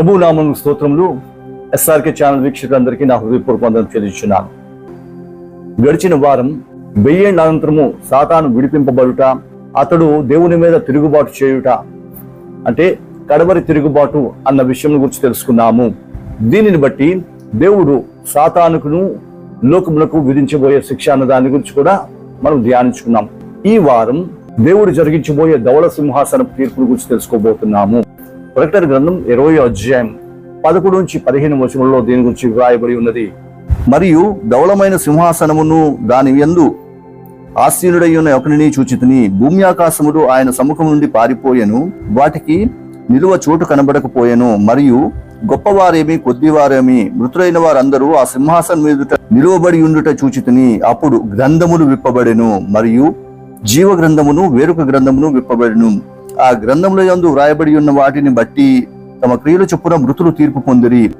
ప్రభు నామం స్తోత్రములు SRK channel వీక్షకులందరికీ నా హృదయపూర్వక వందనం చెల్లించున్నాను గడిచిన వారం వెయ్యేళ్ళ అనంతరము సాతాను విడిపింపబడుట అతడు దేవుని మీద తిరుగుబాటు చేయుట అంటే కడవరి తిరుగుబాటు అన్న విషయం గురించి తెలుసుకున్నాము. దీనిని బట్టి దేవుడు సాతానుకును లోకములకు విధించబోయే శిక్ష అన్న దాని గురించి కూడా మనం ధ్యానించుకున్నాం. ఈ వారం దేవుడు జరిగించబోయే ధవళ సింహాసన తీర్పును గురించి తెలుసుకోబోతున్నాము. ప్రకటన గ్రంథం ఇరవై అధ్యాయం పదకొండు నుంచి పదిహేను వచనంలో దీని గురించి వ్రాయబడి ఉన్నది. మరియు ధవళమైన సింహాసనమును దాని యందు ఆసీనుడై ఉన్న ఒకరిని చూచితిని భూమి ఆకాశములు ఆయన సముఖం నుండి పారిపోయెను వాటికి నిలువ చోటు కనబడకపోయెను మరియు గొప్పవారేమి కొద్దివారేమి మృతులైన వారందరూ ఆ సింహాసనం మీదుట నిలువబడి ఉండుట చూచితిని అప్పుడు గ్రంథములు విప్పబడెను మరియు జీవ గ్రంథమును వేరొక గ్రంథమును విప్పబడెను. ఆ గ్రంథంలో యందు వ్రాయబడి ఉన్న వాటిని బట్టి తమ క్రియలు చొప్పున మృతులు తీర్పు పొందిరి.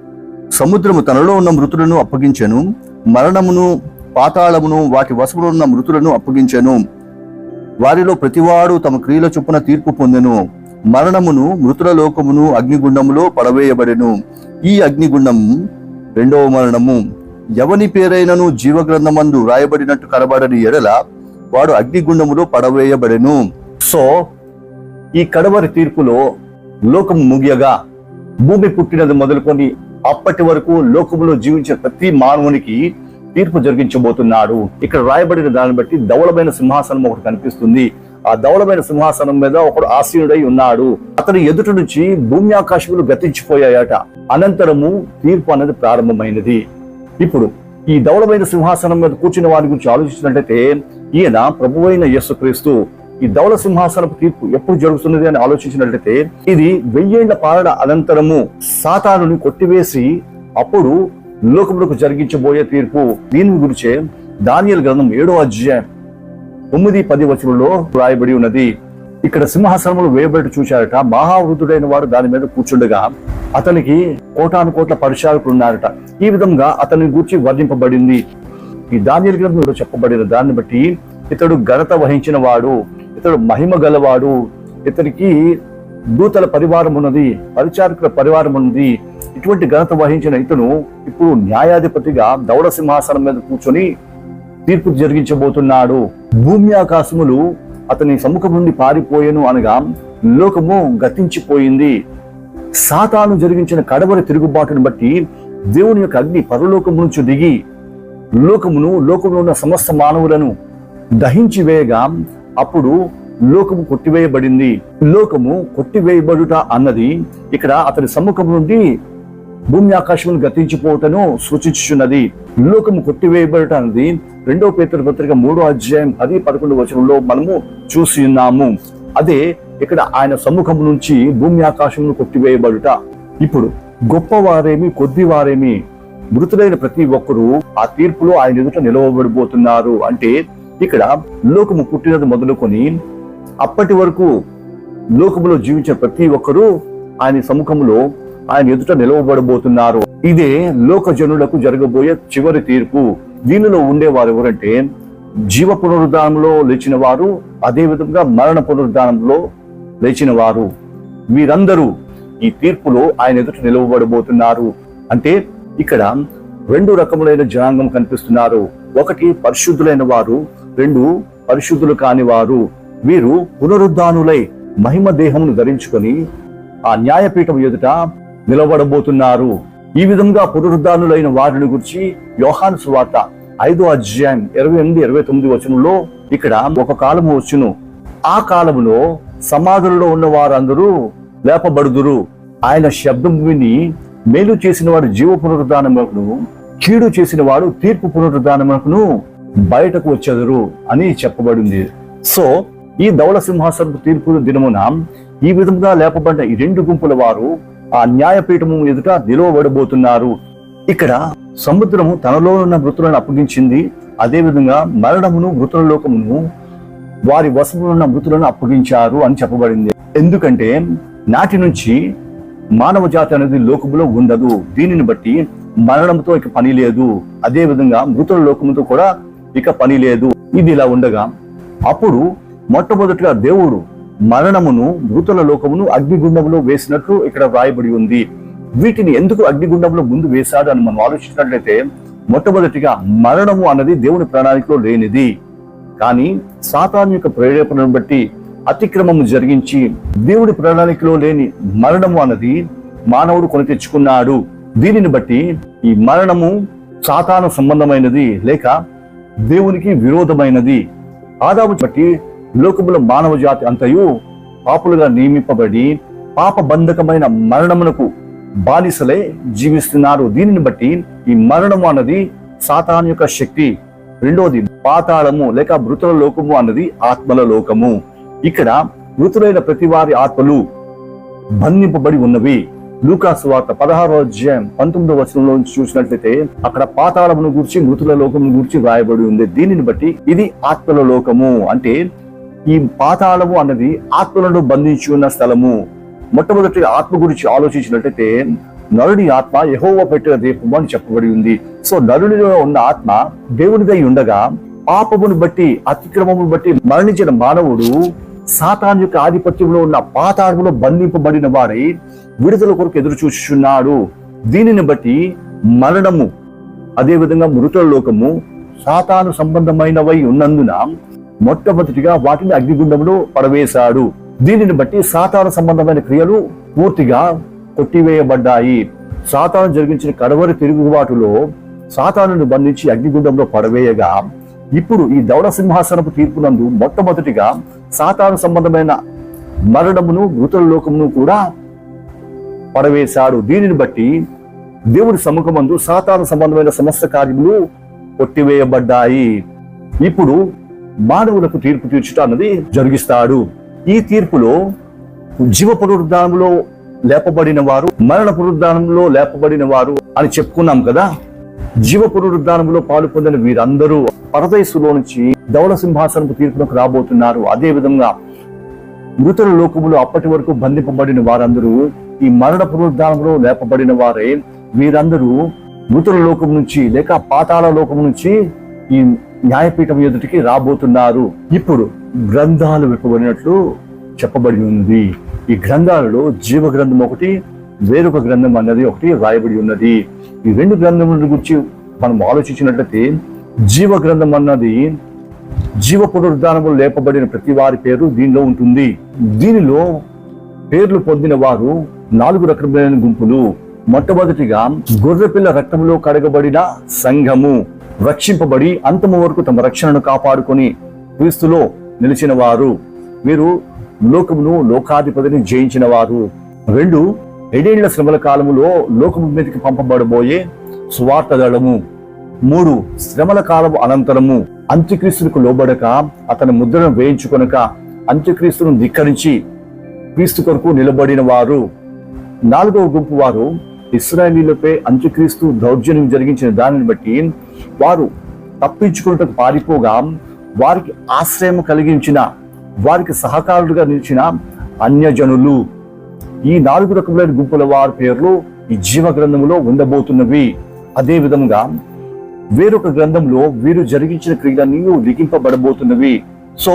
సముద్రము తనలో ఉన్న మృతులను అప్పగించెను మరణమును పాతాళమును వాటి వశములో ఉన్న మృతులను అప్పగించెను. వారిలో ప్రతివాడు తమ క్రియల చొప్పున తీర్పు పొందెను. మరణమును మృతుల లోకమును అగ్నిగుండములో పడవేయబడెను. ఈ అగ్నిగుండం రెండవ మరణము. ఎవని పేరైనను జీవగ్రంథమందు రాయబడినట్టు కనబడని ఎడల వాడు అగ్నిగుండములో పడవేయబడెను. సో ఈ కడవరి తీర్పులో లోకం ముగియగా భూమి పుట్టినది మొదలుకొని అప్పటి వరకు లోకములో జీవించిన ప్రతి మానవునికి తీర్పు జరిగించబోతున్నాడు. ఇక్కడ రాయబడిన దాన్ని బట్టి ధవలమైన సింహాసనం ఒకటి కనిపిస్తుంది. ఆ ధవలమైన సింహాసనం మీద ఒకడు ఆసీనుడై ఉన్నాడు. అతని ఎదుటి నుంచి భూమి ఆకాశములు గతించిపోయాయట. అనంతరము తీర్పు అనేది ప్రారంభమైనది. ఇప్పుడు ఈ ధవలమైన సింహాసనం మీద కూర్చున్న వారి గురించి ఆలోచించినట్లయితే ఈయన ప్రభువైన యేసుక్రీస్తు ఈ ధవళ సింహాసనపు తీర్పు ఎప్పుడు జరుగుతున్నది అని ఆలోచించినట్లయితే ఇది వెయ్యేళ్ళ పాలన అనంతరము సాతానుని కొట్టివేసి అప్పుడు లోకములకు జరిగించబోయే తీర్పు దీని గురించే దానియల్ గ్రంథం ఏడో అధ్యాయం తొమ్మిది పది వచనంలో రాయబడి ఉన్నది. ఇక్కడ సింహాసనములు వేయబడి చూశారట మహావృద్ధుడైన వాడు దాని మీద కూర్చుండగా అతనికి కోటాను కోట్ల పరిచారకులు ఉన్నారట. ఈ విధంగా అతని గురించి వర్ణింపబడింది. ఈ దానియల్ గ్రంథంలో చెప్పబడిన దాన్ని బట్టి ఇతడు ఘనత వహించిన వాడు. ఇతడు మహిమ గలవాడు. ఇతనికి దూతల పరివారం ఉన్నది పరిచారకుల పరివారం ఉన్నది ఇటువంటి ఘనత వహించిన ఇతను ఇప్పుడు న్యాయాధిపతిగా దౌడ సింహాసనం మీద కూర్చొని తీర్పు జరిగించబోతున్నాడు. భూమి ఆకాశములు అతని సముఖం నుండి పారిపోయాను అనగా లోకము గతించిపోయింది. సాతాను జరిగించిన కడవరి తిరుగుబాటును బట్టి దేవుని యొక్క అగ్ని పరలోకము నుంచి దిగి లోకమును లోకంలో ఉన్న సమస్త మానవులను దహించి వేయగా అప్పుడు లోకము కొట్టివేయబడింది. లోకము కొట్టివేయబడుట అన్నది ఇక్కడ అతని సమ్ముఖం నుండి భూమి ఆకాశమును గతించిపోవటను సూచించుచున్నది. లోకము కొట్టివేయబడట అన్నది రెండో పేతృ పత్రిక మూడో అధ్యాయం పది పదకొండు వచనంలో మనము చూసి ఉన్నాము. అదే ఇక్కడ ఆయన సమ్ముఖం నుంచి భూమి ఆకాశమును కొట్టివేయబడుట. ఇప్పుడు గొప్పవారేమి కొద్దివారేమి మృతులైన ప్రతి ఒక్కరూ ఆ తీర్పులో ఆయన ఎదుట నిలవబడిపోతున్నారు. అంటే ఇక్కడ లోకము పుట్టినది మొదలుకొని అప్పటి వరకు లోకములో జీవించిన ప్రతి ఒక్కరూ ఆయన సముఖంలో ఆయన ఎదుట నిలవబడబోతున్నారు. ఇదే లోక జనులకు జరగబోయే చివరి తీర్పు. దీనిలో ఉండేవారు ఎవరంటే జీవ పునరుద్ధానంలో లేచిన వారు అదే విధంగా మరణ పునరుద్ధానంలో లేచిన వారు వీరందరూ ఈ తీర్పులో ఆయన ఎదుట నిలవబడబోతున్నారు. అంటే ఇక్కడ రెండు రకములైన జనాంగం కనిపిస్తున్నారు. ఒకటి పరిశుద్ధులైన వారు రెండు పరిశుద్ధులు కాని వారు వీరు పునరుద్ధానులై మహిమ దేహమును ధరించుకొని ఆ న్యాయపీఠం ఎదుట నిలబడబోతున్నారు. ఈ విధంగా పునరుద్ధానులైన వారిని గురించి యోహాను సువార్త ఐదో అధ్యాయం ఇరవై ఎనిమిది ఇరవై తొమ్మిది వచనంలో ఇక్కడ ఒక కాలము వచ్చును. ఆ కాలములో సమాధులలో ఉన్న వారందరూ లేపబడుదురు. ఆయన శబ్దం విని మేలు చేసిన వాడు జీవ పునరుద్ధానమునకును కీడు చేసిన వాడు తీర్పు పునరుద్ధానమునకును బయటకు వచ్చెదరు అని చెప్పబడింది. సో ఈ ధవళ సింహాసనపు తీర్పు దినమున ఈ విధంగా లేపబడ్డ ఈ రెండు గుంపుల వారు ఆ న్యాయపీఠము ఎదుట నిలువబడబోతున్నారు. ఇక్కడ సముద్రము తనలో ఉన్న మృతులను అప్పగించింది అదే విధంగా మరణమును మృతుల లోకమును వారి వశములో ఉన్న మృతులను అప్పగించారు అని చెప్పబడింది. ఎందుకంటే నాటి నుంచి మానవ జాతి అనేది లోకములో ఉండదు. దీనిని బట్టి మరణంతో ఇక పని లేదు. అదే విధంగా మృతుల లోకముతో కూడా ఇక పని లేదు. ఇది ఇలా ఉండగా అప్పుడు మొట్టమొదటిగా దేవుడు మరణమును మృతుల లోకమును అగ్నిగుండములో వేసినట్లు ఇక్కడ వ్రాయబడి ఉంది. వీటిని ఎందుకు అగ్నిగుండంలో ముందు వేశాడు అని మనం ఆలోచించినట్లయితే మొట్టమొదటిగా మరణము అన్నది దేవుని ప్రణాళికలో లేనిది. కానీ సాతాను యొక్క ప్రేరేపణను బట్టి అతిక్రమము జరిగించి దేవుడి ప్రణాళికలో లేని మరణము అన్నది మానవుడు కొని తెచ్చుకున్నాడు. దీనిని బట్టి ఈ మరణము సాతాను సంబంధమైనది లేక దేవునికి విరోధమైనది. ఆదాము బట్టి లోకముల మానవ జాతి అంతయు పాపులుగా నియమింపబడి పాప బంధకమైన మరణమునకు బానిసలే జీవిస్తున్నారు. దీనిని బట్టి ఈ మరణము అన్నది సాతాన్ యొక్క శక్తి. రెండవది పాతాళము లేక మృతుల లోకము అన్నది ఆత్మల లోకము. ఇక్కడ మృతులైన ప్రతి వారి ఆత్మలు బంధింపబడి ఉన్నవి. లూకాస్ వార్త పదహారో అధ్యాయం పంతొమ్మిదో వచనంలో చూసినట్లయితే అక్కడ పాతాళమును గురించి మృతుల లోకమును గురించి వ్రాయబడి ఉంది. దీనిని బట్టి ఇది ఆత్మల లోకము అంటే ఈ పాతాళము అన్నది ఆత్మలను బంధించి ఉన్న స్థలము. మొట్టమొదటి ఆత్మ గురించి ఆలోచించినట్లయితే నరుడి ఆత్మ యహోవ పెట్టిన దీపము అని చెప్పబడి ఉంది. సో నరుడిలో ఉన్న ఆత్మ దేవునిదై ఉండగా పాపమును బట్టి అతిక్రమమును బట్టి మరణించిన మానవుడు సాతాన్ యొక్క ఆధిపత్యంలో ఉన్న పాతాళములో బంధింపబడిన వాడై విడుదల కొరకు ఎదురు చూస్తున్నాడు దీనిని బట్టి మరణము అదేవిధంగా మృతుల లోకము సాతాను సంబంధమైనవై ఉన్నందున మొట్టమొదటిగా వాటిని అగ్నిగుండంలో పడవేశాడు. దీనిని బట్టి సాతాను సంబంధమైన క్రియలు పూర్తిగా కొట్టివేయబడ్డాయి. సాతాను జరిగించిన కడవరి తిరుగుబాటులో సాతానును బంధించి అగ్నిగుండంలో పడవేయగా ఇప్పుడు ఈ దౌడ సింహాసనపు తీర్పునందు మొట్టమొదటిగా సాతాను సంబంధమైన మరణమును మృతుల లోకమును కూడా పడవేశాడు. దీనిని బట్టి దేవుడి సముఖమందు సాతాను సంబంధమైన సమస్త కార్యములు కొట్టివేయబడ్డాయి. ఇప్పుడు మానవులకు తీర్పు తీర్చుట అన్నది జరిగిస్తాడు. ఈ తీర్పులో జీవ పునరుద్ధానంలో లేపబడిన వారు మరణ పునరుద్ధానంలో లేపబడిన వారు అని చెప్పుకున్నాం కదా. జీవ పునరుద్ధానంలో పాలు పొందిన వీరందరూ పరదయసులో నుంచి ధవల సింహాసనపు తీర్పునకు రాబోతున్నారు. అదే విధంగా మృతుల లోకములో అప్పటి వరకు బంధింపబడిన వారందరూ ఈ మరణ పునరుద్ధానంలో లేపబడిన వారే. వీరందరూ మృతుల లోకం నుంచి లేక పాతాళ లోకం నుంచి ఈ న్యాయపీఠం ఎదుటికి రాబోతున్నారు. ఇప్పుడు గ్రంథాలు విప్పబడినట్లు చెప్పబడి ఉంది. ఈ గ్రంథాలలో జీవ గ్రంథం ఒకటి వేరొక గ్రంథం అన్నది ఒకటి రాయబడి ఉన్నది. ఈ రెండు గ్రంథముల గురించి మనం ఆలోచించినట్లయితే జీవ గ్రంథం అన్నది జీవ పునరుద్ధానములు లేపబడిన ప్రతి వారి పేరు దీనిలో ఉంటుంది. దీనిలో పేర్లు పొందిన వారు నాలుగు రకములైన గుంపులు. మొట్టమొదటిగా గొర్రెపిల్ల రక్తంలో కడగబడిన సంఘము. రక్షింపబడి అంతము వరకు తమ రక్షణను కాపాడుకొని క్రీస్తులో నిలిచిన వారు. వీరు లోకమును లోకాధిపతిని జయించిన వారు. రెండు ఏడేళ్ళ శ్రమల కాలములో లోకము మీదకి పంపబడబోయే సువార్త దళము మూడు శ్రమల కాలము అనంతరము అంత్యక్రీస్తులకు లోబడక అతని ముద్రను వేయించుకొనక అంత్యక్రీస్తును ధిక్కరించి క్రీస్తు కొరకు నిలబడిన వారు నాలుగవ గుంపు వారు ఇస్రాయలీలపై అంత్యక్రీస్తు దౌర్జన్యం జరిగించిన దానిని బట్టి వారు తప్పించుకున్నట్టు పారిపోగా వారికి ఆశ్రయం కలిగించిన వారికి సహకారులుగా నిలిచిన అన్యజనులు. ఈ నాలుగు రకములైన గుంపుల వారి పేర్లు ఈ జీవ గ్రంథములో ఉండబోతున్నవి. అదే విధంగా వేరొక గ్రంథంలో వీరు జరిగించిన క్రియలన్నీ లిఖింపబడబోతున్నవి. సో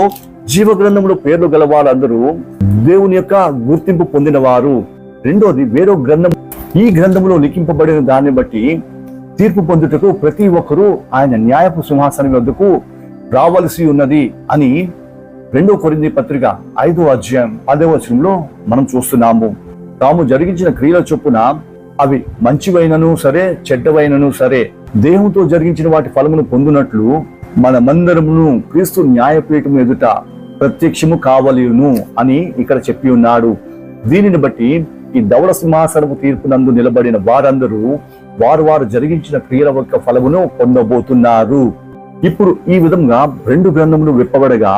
జీవ గ్రంథంలో పేర్లు గల వారందరూ దేవుని యొక్క గుర్తింపు పొందిన వారు రెండోది వేరొక గ్రంథం ఈ గ్రంథంలో లిఖింపబడిన దాన్ని బట్టి తీర్పు పొందుటకు ప్రతి ఒక్కరూ ఆయన న్యాయపు సింహాసనం వద్దకు రావలసి ఉన్నది అని రెండో కొరింది పత్రిక ఐదో అధ్యాయం పదో వచనంలో మనం చూస్తున్నాము. తాము జరిగించిన క్రియల చొప్పున అవి మంచివైనను సరే చెడ్డవైనను సరే దేహంతో జరిగించిన వాటి ఫలమును పొందినట్లు మనమందరమును క్రీస్తు న్యాయపీఠం ఎదుట ప్రత్యక్షము కావలేను అని ఇక్కడ చెప్పి ఉన్నాడు. దీనిని బట్టి ఈ దౌడ సింహాసనపు తీర్పునందు నిలబడిన వారందరూ వారు వారు జరిగించిన క్రియల యొక్క ఫలమును పొందబోతున్నారు. ఇప్పుడు ఈ విధంగా రెండు గ్రంథములు విప్పబడగా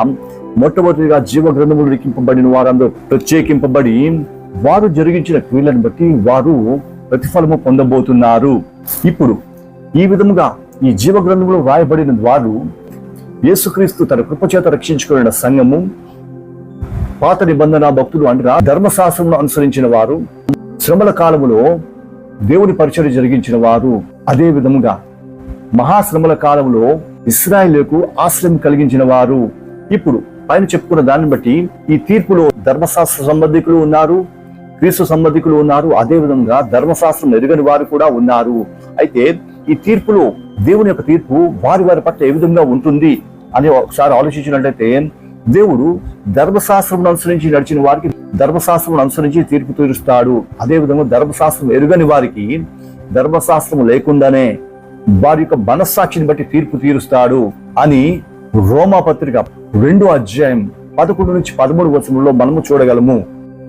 మొట్టమొదటిగా జీవ గ్రంథములు లిఖింపబడిన వారందరూ ప్రత్యేకింపబడి వారు జరిగించిన క్రియలను బట్టి వారు ప్రతిఫలము పొందబోతున్నారు. ఇప్పుడు ఈ విధముగా ఈ జీవ గ్రంథంలో వ్రాయబడిన వారు యేసుక్రీస్తు తన కృపచేత రక్షించుకున్న సంఘము పాత నిబంధన భక్తులు అనగా ధర్మశాస్త్రంలో అనుసరించిన వారు శ్రమల కాలములో దేవుని పరిచయం జరిగించిన వారు అదే విధముగా మహాశ్రమల కాలంలో ఇస్రాయిల్కు ఆశ్రయం కలిగించిన వారు. ఇప్పుడు పైన చెప్పుకున్న దాన్ని బట్టి ఈ తీర్పులో ధర్మశాస్త్ర సంబంధికులు ఉన్నారు క్రీస్తు సంబంధికులు ఉన్నారు అదే విధంగా ధర్మశాస్త్రం ఎరుగని వారు కూడా ఉన్నారు. అయితే ఈ తీర్పులో దేవుని యొక్క తీర్పు వారి వారి పట్ల ఏ విధంగా ఉంటుంది అని ఒకసారి ఆలోచించినట్లయితే దేవుడు ధర్మశాస్త్రం అనుసరించి నడిచిన వారికి ధర్మశాస్త్రం అనుసరించి తీర్పు తీరుస్తాడు. అదే విధంగా ధర్మశాస్త్రం ఎరుగని వారికి ధర్మశాస్త్రం లేకుండానే వారి యొక్క మనస్సాక్షిని బట్టి తీర్పు తీరుస్తాడు అని రోమా పత్రిక రెండు అధ్యాయం పదకొండు నుంచి పదమూడు వచనంలో మనము చూడగలము.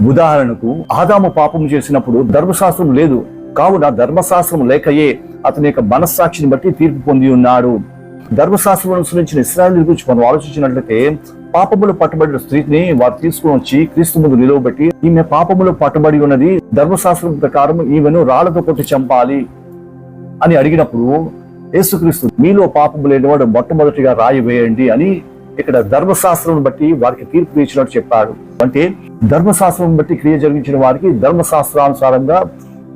ఉదాహరణకు ఆదాము పాపం చేసినప్పుడు ధర్మశాస్త్రం లేదు కావున ధర్మశాస్త్రం లేకయే అతని యొక్క మనస్సాక్షిని బట్టి తీర్పు పొంది ఉన్నాడు. ధర్మశాస్త్రం అనుసరించిన ఇస్రాయల్ గురించి మనం ఆలోచించినట్లయితే పాపములు పట్టుబడిన స్త్రీని వారు తీసుకుని వచ్చి క్రీస్తు ముందు నిలవబెట్టి ఈమె పాపములు పట్టుబడి ఉన్నది ధర్మశాస్త్రం ప్రకారం ఈమెను రాళ్ళతో కొట్టి చంపాలి అని అడిగినప్పుడు యేసుక్రీస్తు మీలో పాపము లేనివాడు మొట్టమొదటిగా రాయి వేయండి అని ఇక్కడ ధర్మశాస్త్రం బట్టి వారికి తీర్పు తీర్చినట్టు చెప్పాడు. అంటే ధర్మశాస్త్రం బట్టి క్రియ జరిగించిన వారికి ధర్మశాస్త్రానుసారంగా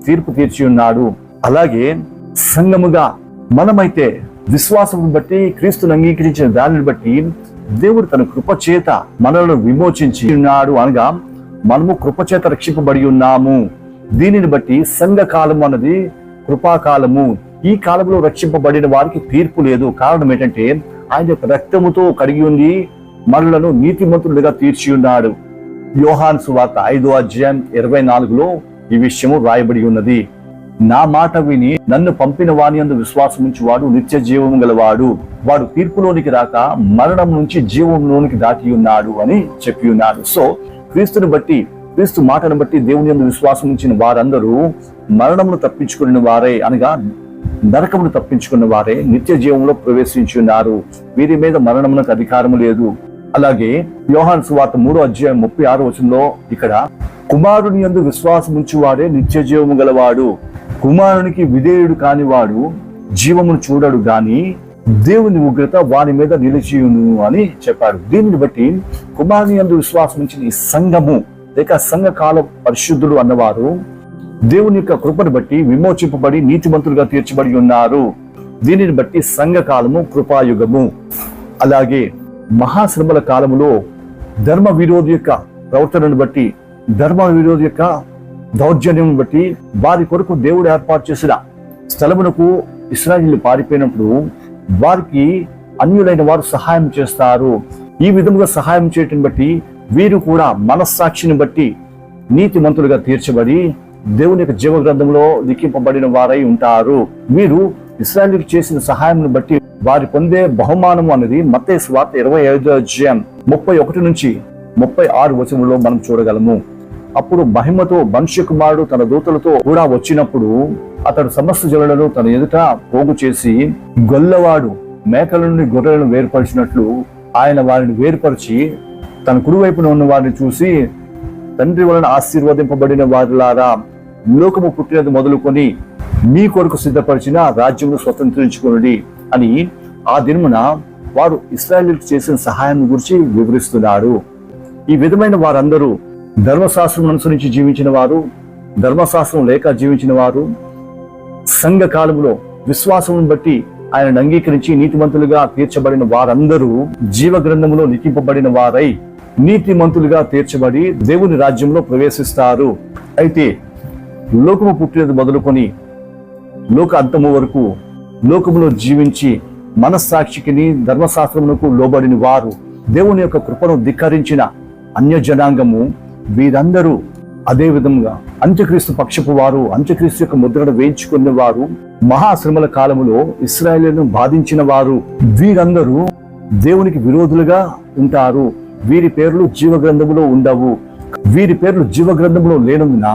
తీర్పు తీర్చి ఉన్నాడు. అలాగే సంఘముగా మనమైతే విశ్వాసం బట్టి క్రీస్తును అంగీకరించిన దానిని బట్టి దేవుడు తన కృప చేత మనలను విమోచించి ఉన్నాడు అనగా మనము కృప చేత రక్షింపబడి ఉన్నాము. దీనిని బట్టి సంఘ కాలం అన్నది కృపాకాలము. ఈ కాలంలో రక్షింపబడిన వారికి తీర్పు లేదు. కారణం ఏంటంటే ఆయన యొక్క రక్తముతో కడిగి ఉండి మనలను నీతిమంతులుగా తీర్చి ఉన్నాడు యోహాన్ సువార్త ఐదో అధ్యాయం ఇరవై నాలుగులో ఈ విషయము రాయబడి ఉన్నది. నా మాట విని నన్ను పంపిన వాని అందు విశ్వాసం ఉంచి వాడు నిత్య జీవము గలవాడు. వాడు తీర్పులోనికి రాక మరణం నుంచి జీవంలోనికి దాటి ఉన్నాడు అని చెప్పి ఉన్నాడు. సో క్రీస్తుని బట్టి క్రీస్తు మాటను బట్టి దేవుని అందు విశ్వాసం ఉంచిన వారందరూ మరణమును తప్పించుకుని వారే అనగా నరకమును తప్పించుకున్న వారే నిత్య జీవంలో ప్రవేశించి ఉన్నారు వీరి మీద మరణమునకు అధికారము లేదు. అలాగే యోహాన్ సువార్త మూడో అధ్యాయం ముప్పై ఆరు వచనంలో ఇక్కడ కుమారుని యందు విశ్వాసం ఉంచువాడే నిత్య జీవము గలవాడు. కుమారునికి విధేయుడు కానివాడు జీవమును చూడడు గాని దేవుని ఉగ్రత వాని మీద నిలిచియును అని చెప్పాడు. దీనిని బట్టి కుమారుని యందు విశ్వాసం ఉంచిన ఈ సంఘము లేక సంఘకాల పరిశుద్ధులు అన్నవారు దేవుని యొక్క కృపను బట్టి విమోచింపబడి నీతిమంతులుగా తీర్చబడి ఉన్నారు. దీనిని బట్టి సంఘకాలము కృపాయుగము. అలాగే మహాశ్రమల కాలములో ధర్మ విరోధి యొక్క ప్రవర్తనను బట్టి ధర్మ విరోధి యొక్క దౌర్జన్యం బట్టి వారి కొరకు దేవుడు ఏర్పాటు చేసిన స్థలమునకు ఇస్రాయిల్ పారిపోయినప్పుడు వారికి అన్యులైన వారు సహాయం చేస్తారు. ఈ విధముగా సహాయం చేయటం బట్టి వీరు కూడా మనస్సాక్షిని బట్టి నీతిమంతులుగా తీర్చబడి దేవుని యొక్క జీవ గ్రంథంలో లిఖింపబడిన వారై ఉంటారు. వీరు ఇస్రాయల్కి చేసిన సహాయం బట్టి వారి పొందే బహుమానం అనేది మత్తే స్వార్త ఇరవై ఐదో అధ్యాయం ముప్పై ఒకటి నుంచి ముప్పై ఆరు వచనంలో మనం చూడగలము. అప్పుడు మహిమతో మనుష్య కుమారుడు తన దూతలతో కూడా వచ్చినప్పుడు అతడు సమస్త జనులను తన ఎదుట పోగు చేసి గొల్లవాడు మేకల నుండి గొర్రెలను వేర్పరిచినట్లు ఆయన వారిని వేర్పరిచి తన కుడివైపున ఉన్న వారిని చూసి తండ్రి వలన ఆశీర్వదింపబడిన వారిలారా లోకము పుట్టినది మొదలుకొని మీ కొరకు సిద్ధపరిచిన రాజ్యమును స్వతంత్రించుకుని అని ఆ దినమున వారు ఇస్రాయలీలకు చేసిన సహాయం గురించి వివరిస్తున్నాడు ఈ విధమైన వారందరూ ధర్మశాస్త్రం అనుసరించి జీవించిన వారు ధర్మశాస్త్రం లేక జీవించిన వారు సంఘ కాలంలో విశ్వాసం బట్టి ఆయనను అంగీకరించి నీతిమంతులుగా తీర్చబడిన వారందరూ జీవ గ్రంథంలో లిఖింపబడిన వారై నీతిమంతులుగా తీర్చబడి దేవుని రాజ్యంలో ప్రవేశిస్తారు. అయితే లోకము పుట్టినది మొదలుకొని లోక అంతము వరకు లోకములో జీవించి మనస్సాక్షికిని ధర్మశాస్త్రమునకు లోబడిన వారు దేవుని యొక్క కృపను ధిక్కరించిన అన్య జనాంగము వీరందరూ అదే విధంగా అంత్యక్రీస్తు పక్షపు వారు అంత్యక్రీస్తు యొక్క ముద్రను వేయించుకున్న వారు మహాశ్రమల కాలములో ఇస్రాయేలును బాధించిన వారు వీరందరూ దేవునికి విరోధులుగా ఉంటారు. వీరి పేర్లు జీవ గ్రంథములో ఉండవు. వీరి పేర్లు జీవ గ్రంథములో లేనందున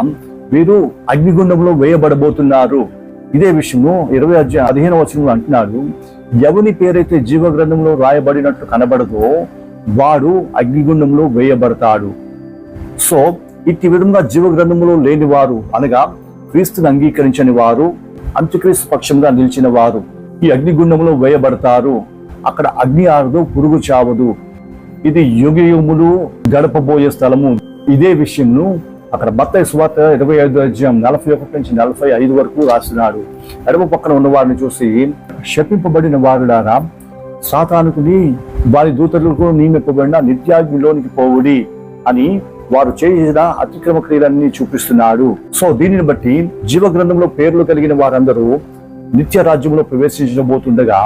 వీరు అగ్నిగుండంలో వేయబడబోతున్నారు. ఇదే విషయము ఇరవై అధ్యాయ పదిహేను వచనంలో అంటున్నాడు. ఎవని పేరైతే జీవ గ్రంథంలో రాయబడినట్లు కనబడదో వాడు అగ్నిగుండంలో వేయబడతాడు. సో ఇట్టి విధంగా జీవ గ్రంథంలో లేని వారు అనగా క్రీస్తుని అంగీకరించని వారు అంత్యక్రీస్తు పక్షంగా నిలిచిన వారు ఈ అగ్నిగుండంలో వేయబడతారు. అక్కడ అగ్ని ఆరదు పురుగు చావదు. ఇది యుగయుములు గడపబోయే స్థలము. ఇదే విషయంను అక్కడ బత్తయి సువార్త ఇరవై ఐదు అధ్యాయం నలభై ఒకటి నుంచి నలభై ఐదు వరకు రాసినాడు. ఎడమ పక్కన ఉన్న వారిని చూసి శపింపబడిన వారులారా సాతానుకుని వారి దూతలకు నియమింపబడిన నిత్యాగ్నిలోనికి పోవుడి అని వారు చేసిన అతిక్రమ క్రియలన్నీ చూపిస్తున్నాడు. సో దీనిని బట్టి జీవ గ్రంథంలో పేర్లు కలిగిన వారందరూ నిత్య రాజ్యంలో ప్రవేశించబోతుండగా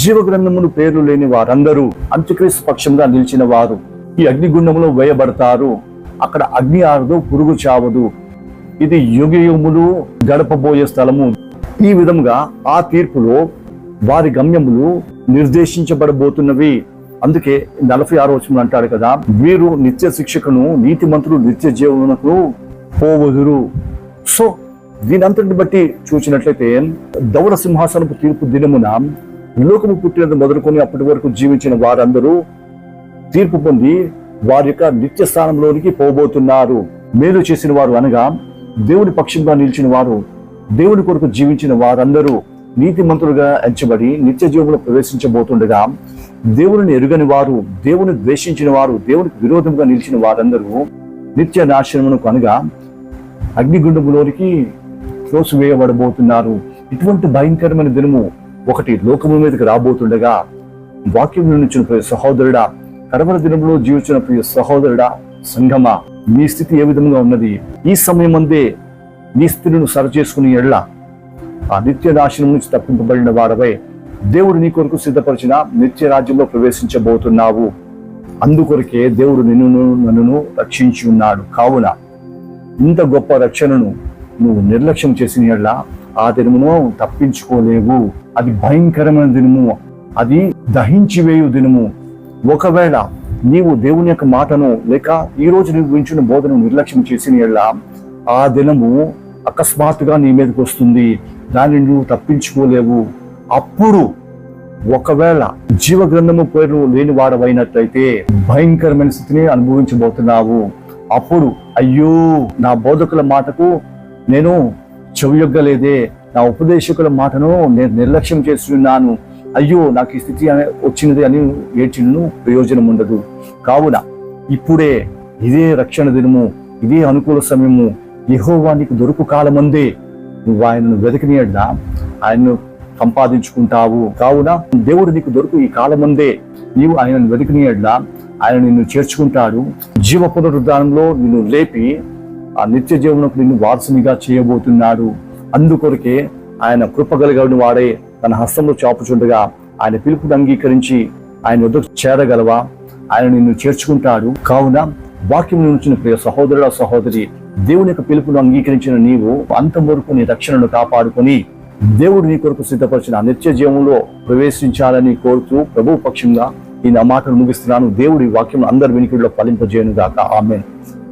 జీవ గ్రంథమును పేర్లు లేని వారందరూ అంత్యక్రీస్తు పక్షంగా నిలిచిన వారు ఈ అగ్నిగుండంలో వేయబడతారు. అక్కడ అగ్ని ఆరదు పురుగు చావదు. ఇది యుగయుములు గడపబోయే స్థలము. ఈ విధంగా ఆ తీర్పులో వారి గమ్యములు నిర్దేశించబడబోతున్నవి. అందుకే నలభై ఆరు వచనం అంటాడు కదా వీరు నిత్య శిక్షకును నీతి మంత్రులు నిత్య జీవనకు పోవదురు. సో దీనంతటిని బట్టి చూసినట్లయితే దౌర సింహాసనపు తీర్పు దినమున లోకము పుట్టినది మొదలుకొని అప్పటి వరకు జీవించిన వారందరూ తీర్పు పొంది వారి యొక్క నిత్య స్థానంలోనికి పోబోతున్నారు. మేలు చేసిన వారు అనగా దేవుని పక్షంగా నిలిచిన వారు దేవుని కొరకు జీవించిన వారందరూ నీతిమంతులుగా ఎంచబడి నిత్య జీవంలో ప్రవేశించబోతుండగా దేవుని ఎరుగని వారు దేవుని ద్వేషించిన వారు దేవునికి విరోధంగా నిలిచిన వారందరూ నిత్య నాశనమునకు అనగా అగ్నిగుండములోనికి త్రోసివేయబడబోతున్నారు ఇటువంటి భయంకరమైన దినము ఒకటి లోకము మీదకి రాబోతుండగా వాక్యం నుంచి సహోదరుడా కడవర దినంలో జీవించిన ప్రియ సహోదరుడా సంఘమా నీ స్థితి ఏ విధంగా ఉన్నది? ఈ సమయం అందే నీ స్థితిని సరిచేసుకుని ఎళ్ళ ఆ నిత్య నాశనం నుంచి తప్పింపబడిన వాడవై దేవుడు నీ కొరకు సిద్ధపరిచిన నిత్య రాజ్యంలో ప్రవేశించబోతున్నావు. అందుకొరకే దేవుడు నిన్ను నన్ను రక్షించి ఉన్నాడు. కావున ఇంత గొప్ప రక్షణను నువ్వు నిర్లక్ష్యం చేసిన యెడల ఆ దినమును తప్పించుకోలేవు. అది భయంకరమైన దినము. అది దహించి వేయు దినము. ఒకవేళ నీవు దేవుని యొక్క మాటను లేక ఈరోజు రోజు నువ్వు వించిన బోధను నిర్లక్ష్యం చేసిన ఎలా ఆ దినము అకస్మాత్తుగా నీ మీదకి వస్తుంది. దాన్ని నువ్వు తప్పించుకోలేవు. అప్పుడు ఒకవేళ జీవ గ్రంథము పేరు లేని వాడవైనట్లయితే భయంకరమైన స్థితిని అనుభవించబోతున్నావు. అప్పుడు అయ్యో నా బోధకుల మాటకు నేను చెవియొగ్గలేదే. నా ఉపదేశకుల మాటను నేను నిర్లక్ష్యం చేస్తున్నాను అయ్యో నాకు ఈ స్థితి వచ్చినది అని ఏడ్చినను ప్రయోజనం ఉండదు. కావున ఇప్పుడే ఇదే రక్షణ దినము ఇదే అనుకూల సమయము యహోవా నీకు దొరుకు కాలమందే నువ్వు ఆయనను వెతికినయడ్లా ఆయన్ను సంపాదించుకుంటావు. కావున దేవుడు నీకు దొరుకు ఈ కాలమందే నీవు ఆయనను వెతికినయడ్లా ఆయన నిన్ను చేర్చుకుంటాడు. జీవ పునరుద్ధానంలో నిన్ను లేపి ఆ నిత్య జీవనకు నిన్ను వారసునిగా చేయబోతున్నాడు. అందుకొరకే ఆయన కృపగలిగిన వాడే తన హస్తంలో చాపుచుండగా ఆయన పిలుపుని అంగీకరించి ఆయన వద్దకు చేరగలవా? ఆయన నిన్ను చేర్చుకుంటాడు. కావున వాక్యం నుంచిన ప్రియ సహోదరుల సహోదరి దేవుని యొక్క పిలుపును అంగీకరించిన నీవు అంతం వరకు నీ రక్షణను కాపాడుకొని దేవుడు నీ కొరకు సిద్ధపరిచిన నిత్య జీవంలో ప్రవేశించాలని కోరుతూ ప్రభు పక్షంగా ఈ నా మాటను ముగిస్తున్నాను. దేవుడి వాక్యం అందరి వినికిడిలో ఫలింపజేయను గాక ఆమె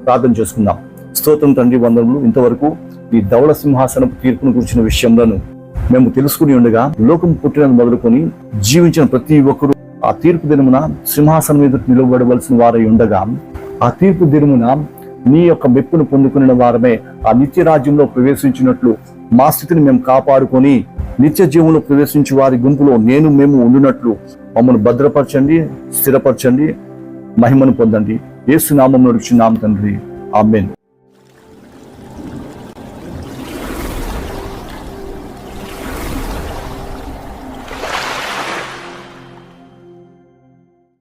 ప్రార్థన చేసుకుందాం. స్తోత్రం తండ్రి వందనములు. ఇంతవరకు ఈ ధవళ సింహాసనపు తీర్పును గురించిన విషయంలోను మేము తెలుసుకుని ఉండగా లోకం పుట్టినది మొదలుకొని జీవించిన ప్రతి ఒక్కరూ ఆ తీర్పు దినమున సింహాసనం మీద నిలబడవలసిన వారై ఉండగా ఆ తీర్పు దినమున నీ యొక్క మెప్పును పొందుకున్న వారమే ఆ నిత్య రాజ్యంలో ప్రవేశించినట్లు మా స్థితిని మేము కాపాడుకొని నిత్య జీవంలో ప్రవేశించి వారి గుంపులో నేను మేము ఉండినట్లు మమ్మల్ని భద్రపరచండి స్థిరపరచండి మహిమను పొందండి. ఏసునామం నడుచున్నాం తండ్రి. ఆమెన్.